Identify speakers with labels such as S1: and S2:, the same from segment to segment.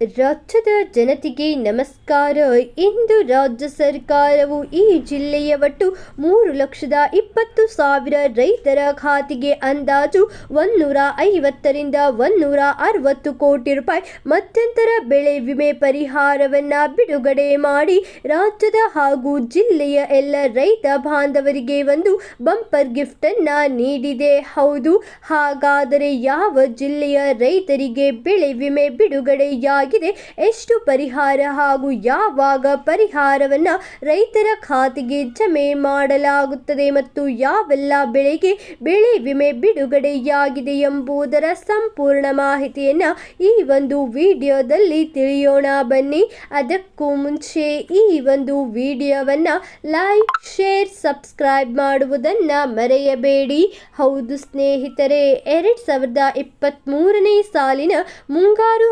S1: ರಾಜ್ಯದ ಜನತೆಗೆ ನಮಸ್ಕಾರ. ಇಂದು ರಾಜ್ಯ ಸರ್ಕಾರವು ಈ ಜಿಲ್ಲೆಯ ಒಟ್ಟು ಮೂರು ಲಕ್ಷದ ಇಪ್ಪತ್ತು ಸಾವಿರ ರೈತರ ಖಾತೆಗೆ ಅಂದಾಜು ಒಂದೂರ ಐವತ್ತರಿಂದ ಒಂದೂರ ಅರವತ್ತು ಕೋಟಿ ರೂಪಾಯಿ ಮಧ್ಯಂತರ ಬೆಳೆ ವಿಮೆ ಪರಿಹಾರವನ್ನ ಬಿಡುಗಡೆ ಮಾಡಿ ರಾಜ್ಯದ ಹಾಗೂ ಜಿಲ್ಲೆಯ ಎಲ್ಲ ರೈತ ಬಾಂಧವರಿಗೆ ಒಂದು ಬಂಪರ್ ಗಿಫ್ಟನ್ನು ನೀಡಿದೆ. ಹೌದು, ಹಾಗಾದರೆ ಯಾವ ಜಿಲ್ಲೆಯ ರೈತರಿಗೆ ಬೆಳೆ ವಿಮೆ ಬಿಡುಗಡೆಯಾಗಿದೆ ಎಷ್ಟು ಪರಿಹಾರ ಹಾಗೂ ಯಾವಾಗ ಪರಿಹಾರವನ್ನ ರೈತರ ಖಾತೆಗೆ ಜಮೆ ಮಾಡಲಾಗುತ್ತದೆ ಮತ್ತು ಯಾವೆಲ್ಲ ಬೆಳೆಗೆ ಬೆಳೆ ವಿಮೆ ಬಿಡುಗಡೆಯಾಗಿದೆ ಎಂಬುದರ ಸಂಪೂರ್ಣ ಮಾಹಿತಿಯನ್ನ ಈ ಒಂದು ವಿಡಿಯೋದಲ್ಲಿ ತಿಳಿಯೋಣ ಬನ್ನಿ. ಅದಕ್ಕೂ ಮುಂಚೆ ಈ ಒಂದು ವಿಡಿಯೋವನ್ನ ಲೈಕ್, ಶೇರ್, ಸಬ್ಸ್ಕ್ರೈಬ್ ಮಾಡುವುದನ್ನ ಮರೆಯಬೇಡಿ. ಹೌದು ಸ್ನೇಹಿತರೆ, ಎರಡ್ ಸಾವಿರದ ಇಪ್ಪತ್ತ್ಮೂರನೇ ಸಾಲಿನ ಮುಂಗಾರು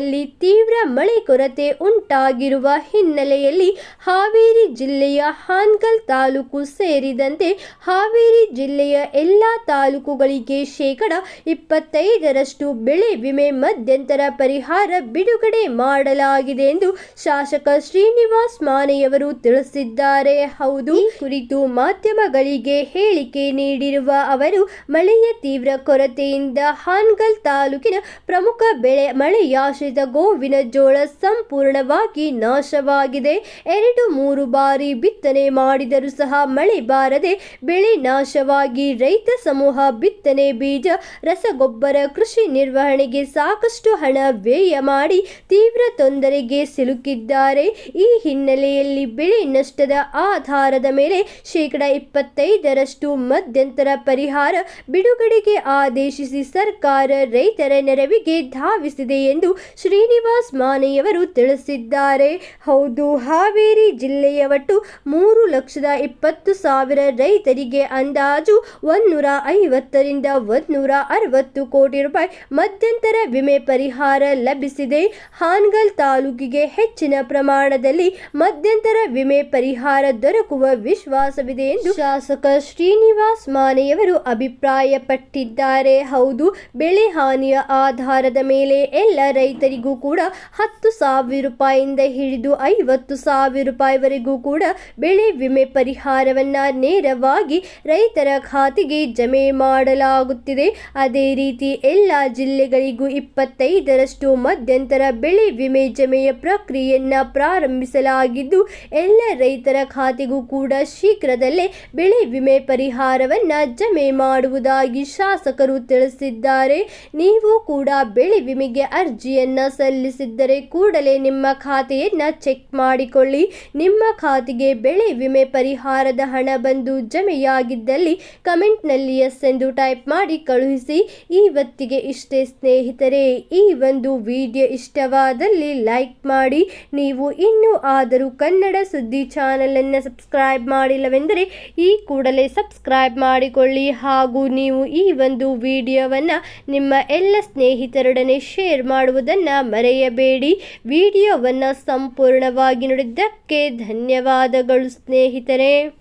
S1: ಹಂಗಾಮಿನಲ್ಲಿ ತೀವ್ರ ಮಳೆ ಕೊರತೆ ಉಂಟಾಗಿರುವ ಹಿನ್ನೆಲೆಯಲ್ಲಿ ಹಾವೇರಿ ಜಿಲ್ಲೆಯ ಹಾನ್ಗಲ್ ತಾಲೂಕು ಸೇರಿದಂತೆ ಹಾವೇರಿ ಜಿಲ್ಲೆಯ ಎಲ್ಲ ತಾಲೂಕುಗಳಿಗೆ ಶೇಕಡ ಇಪ್ಪತ್ತೈದರಷ್ಟು ಬೆಳೆ ವಿಮೆ ಮಧ್ಯಂತರ ಪರಿಹಾರ ಬಿಡುಗಡೆ ಮಾಡಲಾಗಿದೆ ಎಂದು ಶಾಸಕ ಶ್ರೀನಿವಾಸ್ ಮಾನೆಯವರು ತಿಳಿಸಿದ್ದಾರೆ. ಹೌದು ಕುರಿತು ಮಾಧ್ಯಮಗಳಿಗೆ ಹೇಳಿಕೆ ನೀಡಿರುವ ಅವರು, ಮಳೆಯ ತೀವ್ರ ಕೊರತೆಯಿಂದ ಹಾನ್ಗಲ್ ತಾಲೂಕಿನ ಪ್ರಮುಖ ಬೆಳೆ ಮಳೆಯಾಶ್ರಿತ ಗೋವಿನ ಜೋಳ ಸಂಪೂರ್ಣವಾಗಿ ನಾಶವಾಗಿದೆ. ಎರಡು ಮೂರು ಬಾರಿ ಬಿತ್ತನೆ ಮಾಡಿದರೂ ಸಹ ಮಳೆ ಬಾರದೆ ಬೆಳೆ ನಾಶವಾಗಿ ರೈತ ಸಮೂಹ ಬಿತ್ತನೆ ಬೀಜ, ರಸಗೊಬ್ಬರ, ಕೃಷಿ ನಿರ್ವಹಣೆಗೆ ಸಾಕಷ್ಟು ಹಣ ವ್ಯಯ ಮಾಡಿ ತೀವ್ರ ತೊಂದರೆಗೆ ಸಿಲುಕಿದ್ದಾರೆ. ಈ ಹಿನ್ನೆಲೆಯಲ್ಲಿ ಬೆಳೆ ನಷ್ಟದ ಆಧಾರದ ಮೇಲೆ ಶೇಕಡ ಇಪ್ಪತ್ತೈದರಷ್ಟು ಮಧ್ಯಂತರ ಪರಿಹಾರ ಬಿಡುಗಡೆಗೆ ಆದೇಶಿಸಿ ಸರ್ಕಾರ ರೈತರ ನೆರವಿಗೆ ಧಾವಿಸಿದೆ ಎಂದು ಶ್ರೀನಿವಾಸ್ ಮಾನೆಯವರು ತಿಳಿಸಿದ್ದಾರೆ. ಹೌದು, ಹಾವೇರಿ ಜಿಲ್ಲೆಯ ಒಟ್ಟು ಮೂರು ಲಕ್ಷದ ಇಪ್ಪತ್ತು ಸಾವಿರ ರೈತರಿಗೆ ಅಂದಾಜು ಒಂದೂರ ಐವತ್ತರಿಂದ ಒಂದೂರ ಅರವತ್ತು ಕೋಟಿ ರೂಪಾಯಿ ಮಧ್ಯಂತರ ವಿಮೆ ಪರಿಹಾರ ಲಭಿಸಿದೆ. ಹಾನ್ಗಲ್ ತಾಲೂಕಿಗೆ ಹೆಚ್ಚಿನ ಪ್ರಮಾಣದಲ್ಲಿ ಮಧ್ಯಂತರ ವಿಮೆ ಪರಿಹಾರ ದೊರಕುವ ವಿಶ್ವಾಸವಿದೆ ಎಂದು ಶಾಸಕ ಶ್ರೀನಿವಾಸ್ ಮಾನೆಯವರು ಅಭಿಪ್ರಾಯಪಟ್ಟಿದ್ದಾರೆ. ಹೌದು, ಬೆಳೆ ಹಾನಿಯ ಆಧಾರದ ಮೇಲೆ ಎಲ್ಲ ರೈತರಿಗೂ ಕೂಡ ಹತ್ತು ಸಾವಿರ ರೂಪಾಯಿಯಿಂದ ಹಿಡಿದು ಐವತ್ತು ಸಾವಿರ ರೂಪಾಯಿವರೆಗೂ ಕೂಡ ಬೆಳೆ ವಿಮೆ ಪರಿಹಾರವನ್ನ ನೇರವಾಗಿ ರೈತರ ಖಾತೆಗೆ ಜಮೆ ಮಾಡಲಾಗುತ್ತಿದೆ. ಅದೇ ರೀತಿ ಎಲ್ಲ ಜಿಲ್ಲೆಗಳಿಗೂ ಇಪ್ಪತ್ತೈದರಷ್ಟು ಮಧ್ಯಂತರ ಬೆಳೆ ವಿಮೆ ಜಮೆಯ ಪ್ರಕ್ರಿಯೆಯನ್ನ ಪ್ರಾರಂಭಿಸಲಾಗಿದ್ದು, ಎಲ್ಲ ರೈತರ ಖಾತೆಗೂ ಕೂಡ ಶೀಘ್ರದಲ್ಲೇ ಬೆಳೆ ವಿಮೆ ಪರಿಹಾರವನ್ನ ಜಮೆ ಮಾಡುವುದಾಗಿ ಶಾಸಕರು ತಿಳಿಸಿದ್ದಾರೆ. ನೀವು ಕೂಡ ಬೆಳೆ ವಿಮೆಗೆ ಅರ್ಜಿಯನ್ನ ಸಲ್ಲಿಸಿದ್ದರೆ ಕೂಡಲೇ ನಿಮ್ಮ ಖಾತೆಯನ್ನ ಚೆಕ್ ಮಾಡಿಕೊಳ್ಳಿ. ನಿಮ್ಮ ಖಾತೆಗೆ ಬೆಳೆ ವಿಮೆ ಪರಿಹಾರದ ಹಣ ಬಂದು ಜಮೆಯಾಗಿದ್ದಲ್ಲಿ ಕಮೆಂಟ್ನಲ್ಲಿ ಎಸ್ ಎಂದು ಟೈಪ್ ಮಾಡಿ ಕಳುಹಿಸಿ. ಇವತ್ತಿಗೆ ಇಷ್ಟೇ ಸ್ನೇಹಿತರೆ, ಈ ಒಂದು ವಿಡಿಯೋ ಇಷ್ಟವಾದಲ್ಲಿ ಲೈಕ್ ಮಾಡಿ. ನೀವು ಇನ್ನೂ ಆದರೂ ಕನ್ನಡ ಸುದ್ದಿ ಚಾನಲನ್ನು ಸಬ್ಸ್ಕ್ರೈಬ್ ಮಾಡಿಲ್ಲವೆಂದರೆ ಈ ಕೂಡಲೇ ಸಬ್ಸ್ಕ್ರೈಬ್ ಮಾಡಿಕೊಳ್ಳಿ. ಹಾಗೂ ನೀವು ಈ ಒಂದು ವಿಡಿಯೋವನ್ನು ನಿಮ್ಮ ಎಲ್ಲ ಸ್ನೇಹಿತರೊಡನೆ ಶೇರ್ ಮಾಡುವುದನ್ನು ಮರೆಯಬೇಡಿ. ವಿಡಿಯೋವನ್ನು ಸಂಪೂರ್ಣವಾಗಿ ನೋಡಿದ್ದಕ್ಕೆ ಧನ್ಯವಾದಗಳು ಸ್ನೇಹಿತರೆ.